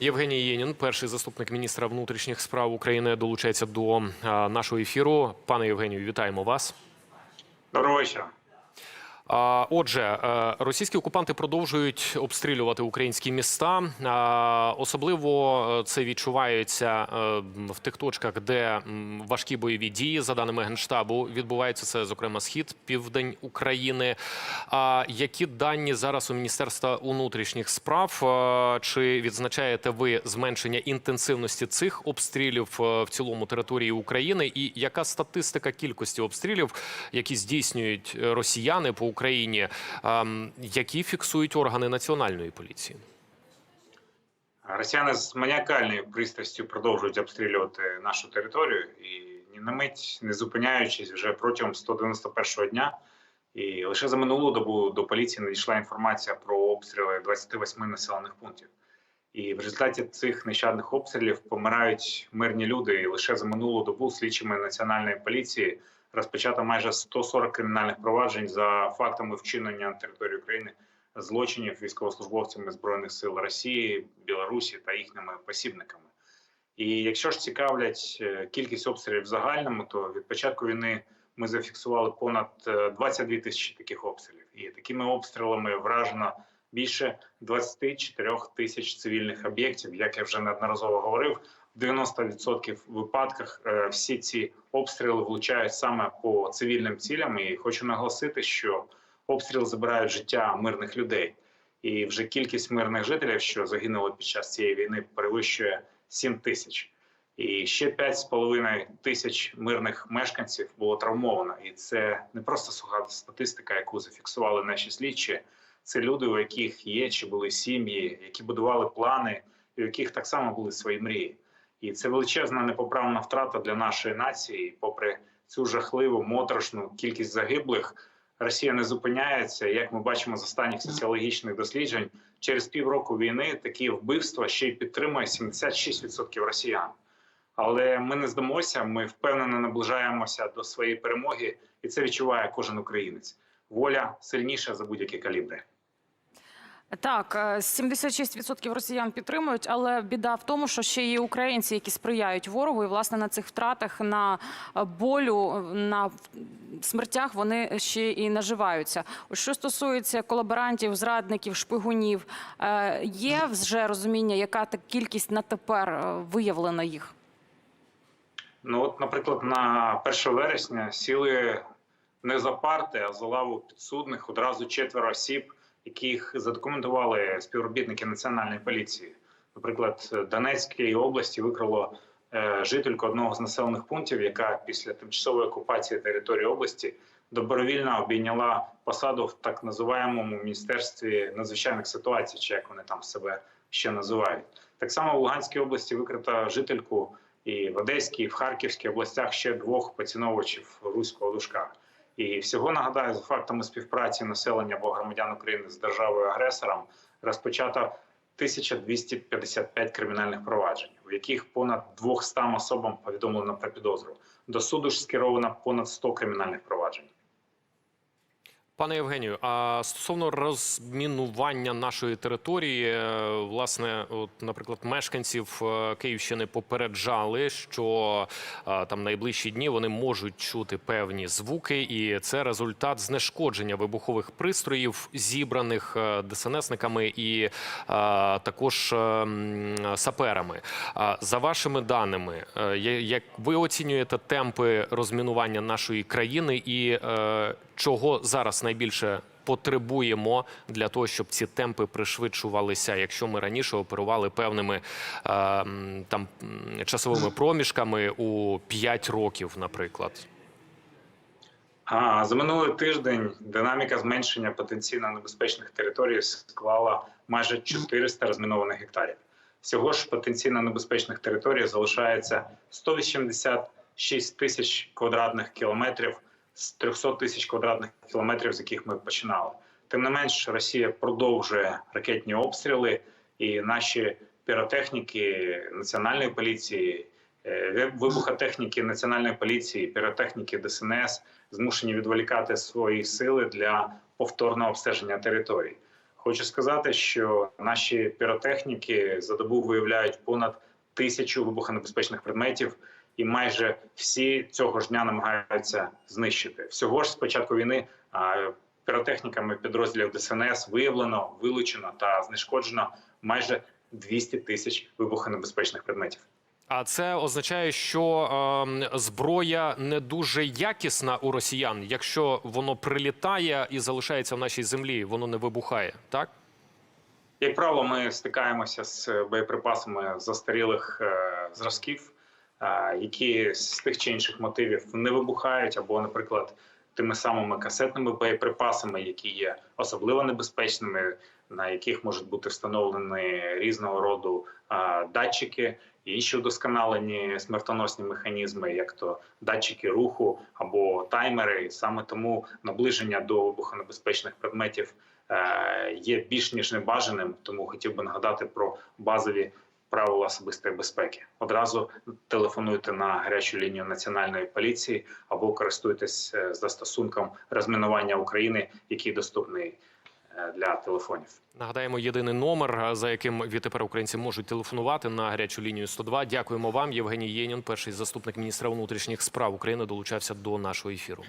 Євгеній Єнін, перший заступник міністра внутрішніх справ України, долучається до нашого ефіру. Пане Євгенію, вітаємо вас. Доброго вечора. Отже, е, російські окупанти продовжують обстрілювати українські міста. Особливо е, це відчувається е, в тих точках, де важкі бойові дії, за даними генштабу, відбуваються. Це, зокрема, схід, південь України. Які дані зараз у Міністерства внутрішніх справ? Чи відзначаєте ви зменшення інтенсивності цих обстрілів в цілому території України? І яка статистика кількості обстрілів, які здійснюють росіяни по Україні, ем, які фіксують органи національної поліції? Росіяни з маніакальною пристрастю продовжують обстрілювати нашу територію і ні на мить не зупиняючись вже протягом 191-го дня. І лише за минулу добу до поліції надійшла інформація про обстріли 28 населених пунктів. І в результаті цих нещадних обстрілів помирають мирні люди. І лише за минулу добу слідчими національної поліції розпочато майже 140 кримінальних проваджень за фактами вчинення на території України злочинів військовослужбовцями збройних сил Росії, Білорусі та їхніми посібниками. І якщо ж цікавлять е, кількість обстрілів в загальному, то від початку війни ми зафіксували понад е, 22 тисячі таких обстрілів. І такими обстрілами вражено більше 24 тисяч цивільних об'єктів. Як я вже неодноразово говорив, в 90% випадках е, всі ці обстріли влучають саме по цивільним цілям. І хочу наголосити, що обстріл забирають життя мирних людей. І вже кількість мирних жителів, що загинули під час цієї війни, перевищує 7 тисяч. І ще 5,5 тисяч мирних мешканців було травмовано. І це не просто суха статистика, яку зафіксували наші слідчі. Це люди, у яких є чи були сім'ї, які будували плани, у яких так само були свої мрії. І це величезна непоправна втрата для нашої нації. Попри цю жахливу моторошну кількість загиблих, Росія не зупиняється. Як ми бачимо з останніх соціологічних досліджень, через півроку війни такі вбивства ще й підтримує 76% росіян. Але ми не здамося. Ми впевнено наближаємося до своєї перемоги, і це відчуває кожен українець. Воля сильніша за будь-які калібри. Так, е, 76% росіян підтримують, але біда в тому, що ще є українці, які сприяють ворогу, і власне на цих втратах, на е, болю, на смертях вони ще і наживаються. Що стосується колаборантів, зрадників, шпигунів, е, є вже розуміння, яка та кількість на тепер е, виявлена їх? Ну от, наприклад, на 1 вересня сіли не за парти, а за лаву підсудних одразу четверо осіб, яких задокументували співробітники національної поліції. Наприклад, Донецькій області викрало е, жительку одного з населених пунктів, яка після тимчасової окупації території області добровільно обійняла посаду в так називаємому міністерстві надзвичайних ситуацій, чи як вони там себе ще називають. Так само в Луганській області викрито жительку і в Одеській, і в Харківській областях ще двох поціновувачів руського душка. І всього нагадаю, за фактами співпраці населення або громадян України з державою агресором розпочато 1255 кримінальних проваджень, в яких понад 200 особам повідомлено про підозру. До суду ж скеровано понад 100 кримінальних проваджень. Пане Євгенію, а стосовно розмінування нашої території, е, власне, от, наприклад, мешканців е, Київщини попереджали, що е, там найближчі дні вони можуть чути певні звуки, і це результат знешкодження вибухових пристроїв, зібраних ДСНСниками і е, також е, м, саперами. А За вашими даними, як ви оцінюєте темпи розмінування нашої країни і е, чого зараз найбільше потребуємо для того, щоб ці темпи пришвидшувалися, якщо ми раніше оперували певними е, там часовими проміжками у 5 років, наприклад. А за минулий тиждень динаміка зменшення потенційно небезпечних територій склала майже 400 розмінованих гектарів. Всього ж потенційно небезпечних територій залишається 186 тисяч квадратних кілометрів з 300 тисяч квадратних кілометрів, з яких ми починали. Тим не менш, Росія продовжує ракетні обстріли, і наші піротехніки національної поліції, е, вибухотехніки національної поліції, піротехніки ДСНС змушені відволікати свої сили для повторного обстеження територій. Хочу сказати, що наші піротехніки за добу виявляють понад тисячу вибухонебезпечних предметів, і майже всі цього ж дня намагаються знищити. Всього ж з початку війни піротехніками підрозділів ДСНС виявлено, вилучено та знешкоджено майже 200 тисяч вибухонебезпечних предметів. А це означає, що ем, зброя не дуже якісна у росіян. Якщо воно прилітає і залишається в нашій землі, воно не вибухає, так? Як правило, ми стикаємося з боєприпасами застарілих е, зразків, е, які з тих чи інших мотивів не вибухають, або, наприклад, тими самими касетними боєприпасами, які є особливо небезпечними, на яких можуть бути встановлені різного роду датчики інші удосконалені смертоносні механізми, як то датчики руху або таймери. І саме тому наближення до вибухонебезпечних предметів е, є більш ніж небажаним. Тому хотів би нагадати про базові правила особистої безпеки. Одразу телефонуйте на гарячу лінію національної поліції або користуйтесь е, застосунком розмінування України, який доступний е, для телефонів. Нагадаємо, єдиний номер, за яким відтепер українці можуть телефонувати на гарячу лінію 102. Дякуємо вам. Євгеній Єнін, перший заступник міністра внутрішніх справ України, долучався до нашого ефіру.